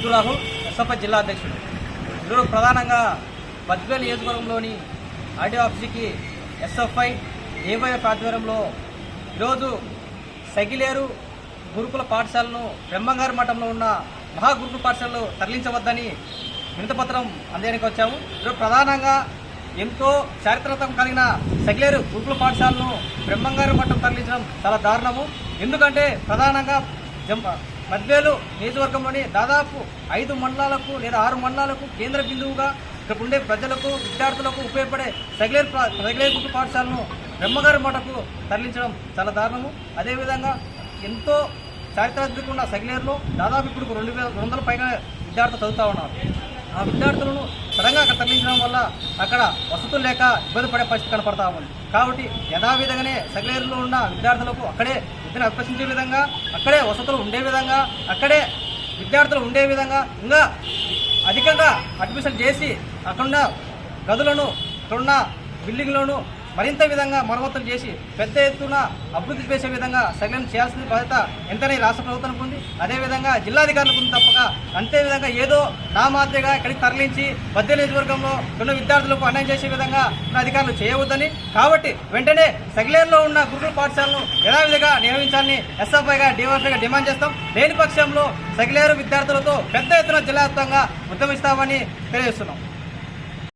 Abdul SFI జిల్లా అధ్యక్షుడు. ఈరోజు ప్రధానంగా బద్వేల్ నియోజకవర్గంలోని ఆర్డీఓ ఆఫీస్కి ఎస్ఎఫ్ఐ ఏవైఎఫ్ ఆధ్వర్యంలో ఈరోజు సగిలేరు గురుకుల పాఠశాలను బ్రహ్మంగారి మఠంలో ఉన్న మహాగురుకుల పాఠశాలలో తరలించవద్దని వినతపత్రం అందడానికి వచ్చాము. ఈరోజు ప్రధానంగా ఎంతో చారిత్రకం కలిగిన సగిలేరు గురుకుల పాఠశాలను బ్రహ్మంగారి మఠం తరలించడం చాలా దారుణము. ఎందుకంటే ప్రధానంగా జంప మద్వేలు నియోజకవర్గంలోని దాదాపు ఐదు మండలాలకు లేదా ఆరు మండలాలకు కేంద్ర బిందువుగా ఇక్కడ ఉండే ప్రజలకు విద్యార్థులకు ఉపయోగపడే సగిలేరు ప్రా- సగిలేరు పాఠశాలను బ్రహ్మగారి మటకు తరలించడం చాలా దారుణము. అదేవిధంగా ఎంతో చారిత్రాత్మకంగా ఉన్న సగిలేరులో దాదాపు ఇప్పుడు రెండు వేల రెండు వందల పైగా విద్యార్థులు చదువుతూ ఉన్నారు. ఆ విద్యార్థులను సడన్గా అక్కడ తరలించడం వల్ల అక్కడ వసతులు లేక ఇబ్బంది పడే పరిస్థితి కనపడతా ఉంది. కాబట్టి యథావిధంగానే సగిలేరులో ఉన్న విద్యార్థులకు అక్కడే విద్యను అభ్యసించే విధంగా అక్కడే వసతులు ఉండే విధంగా అక్కడే విద్యార్థులు ఉండే విధంగా ఇంకా అధికంగా అడ్మిషన్ చేసి అక్కడున్న గదులను అక్కడున్న బిల్డింగ్లను మరింత విధంగా మరమ్మతులు చేసి పెద్ద ఎత్తున అభివృద్ధి చేసే విధంగా సగం చేయాల్సిన బాధ్యత ఎంతనే రాష్ట్ర ప్రభుత్వానికి ఉంది. అదేవిధంగా జిల్లాధికారులకు ఉంది తప్పక. అంతే విధంగా ఏదో నా మాదిరిగా ఇక్కడికి తరలించి మధ్య నియోజకవర్గంలో ఉన్న విద్యార్థులకు అన్యాయం చేసే విధంగా ఉన్న అధికారులు చేయవద్దని. కాబట్టి వెంటనే సగిలేరులో ఉన్న గురుకుల పాఠశాలను యథావిధిగా నిర్వహించాలని ఎస్ఎఫ్ఐగా డివైఫ్ఐగా డిమాండ్ చేస్తాం. లేని పక్షంలో సగిలేరు విద్యార్థులతో పెద్ద ఎత్తున జిల్లా వ్యాప్తంగా ఉద్యమిస్తామని తెలియజేస్తున్నాం.